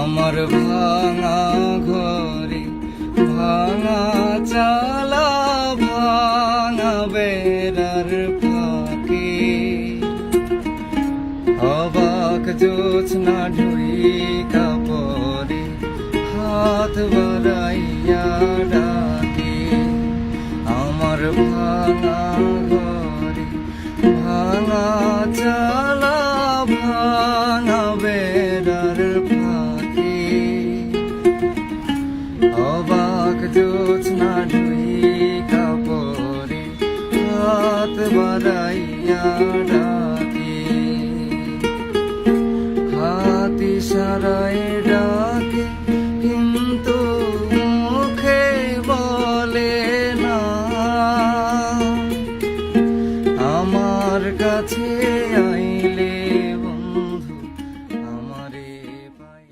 আমার ভাঙা ঘরে ভাঙা চালা, ভাঙা বেড়ার ফাঁকে। অবাক জোছনা ঢুই কাপড়ে হাত বাড়াইয়া ডাকে, আমার ভাঙা ঘরে অবাক জোৎস্না কাপড়ে হাত বাড়াইয়া কিন্তু আমার কাছে